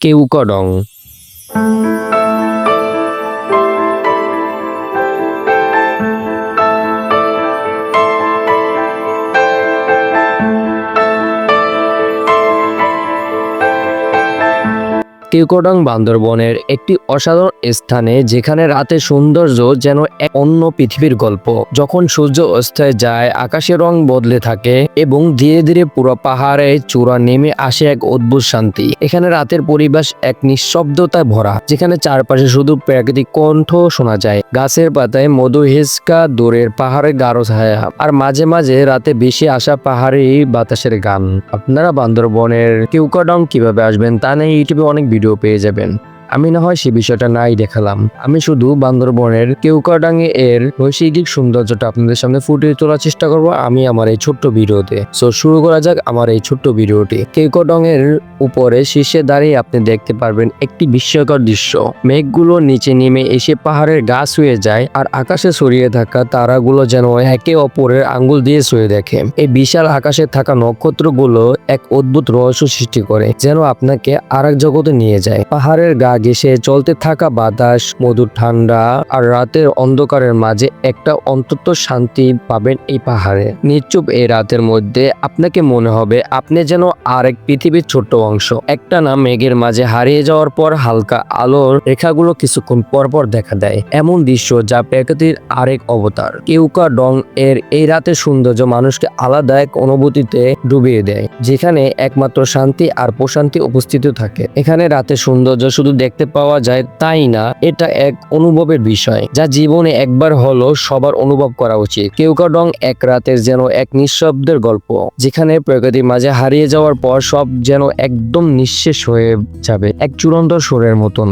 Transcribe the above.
কেউকডং কিউকোডং বান্দরবনের একটি অসাধারণ স্থানে যেখানে রাতে সৌন্দর্য যেন এক অন্য পৃথিবীর গল্প। যখন সূর্য অস্তায় যায় আকাশের রং বদলে থাকে এবং ধীরে ধীরে পুরো পাহাড়ে চূড়া নেমে আসে এক অদ্ভুত শান্তি। এখানে রাতের পরিবেশ এক নিঃশব্দতায় ভরা, যেখানে চারপাশে শুধু প্রাকৃতিক কণ্ঠ শোনা যায়। গাছের পাতায় মধু হেসকা দূরের পাহাড়ে গাঢ় ছায়া আর মাঝে মাঝে রাতে বেশি আসা পাহাড়ি বাতাসের গান। আপনারা বান্দরবনের কিউকাডং কীভাবে আসবেন তা নিয়ে ইউটিউবে অনেক ভিডিও পেয়ে যাবেন। আমি না হয় সে বিষয়টা নাই দেখালাম। আমি শুধু বান্দরবনের কেউকাডাঙ্গে এর নৈসর্গিক সৌন্দর্যটা আপনাদের সামনে ফুটিয়ে তোলার চেষ্টা করব আমি আমার এই ছোট্ট ভিডিওতে। সো শুরু করা যাক আমার এই ছোট্ট ভিডিওটি। কেউকাডং এর উপরে শীর্ষে দাঁড়িয়ে আপনি দেখতে পারবেন একটি বিস্ময়কর দৃশ্য। মেঘগুলো নিচে নেমে এসে পাহাড়ের গা শুয়ে যায় আর আকাশে ছড়িয়ে থাকা তারাগুলো যেন একে অপরের আঙ্গুল দিয়ে শুয়ে দেখে। এই বিশাল আকাশে থাকা নক্ষত্রগুলো এক অদ্ভুত রহস্য সৃষ্টি করে, যেন আপনাকে আরেক জগতে নিয়ে যায়। পাহাড়ের গা ঘেসে চলতে থাকা বাতাস, মধুর ঠান্ডা আর রাতের অন্ধকারের মাঝে একটা অন্তত শান্তি পাবেন এই পাহাড়ে। নিশ্চুপ এই রাতের মধ্যে আপনাকে মনে হবে আপনি যেন আরেক পৃথিবীর ছোট্ট অংশ। একটা না মেঘের মাঝে হারিয়ে যাওয়ার পর হালকা আলোর রেখাগুলো কিছুক্ষণ পর পর দেখা দেয়। এমন দৃশ্য যা প্রকৃতির আরেক অবতার। কেউকা ডং এর এই রাতের সৌন্দর্য মানুষকে আলাদা এক অনুভূতিতে ডুবিয়ে দেয়, যেখানে একমাত্র শান্তি আর প্রশান্তি উপস্থিত থাকে। এখানে রাতের সৌন্দর্য শুধু দেখতে পাওয়া যায় তাই না, এটা এক অনুভবের বিষয়, যা জীবনে একবার হলো সবার অনুভব করা উচিত। কেউকাডং এক রাতের যেন এক নিঃশব্দের গল্প, যেখানে প্রকৃতির মাঝে হারিয়ে যাওয়ার পর সব যেন একদম নিঃশেষ হয়ে যাবে, এক চূড়ান্ত সুরের মতন।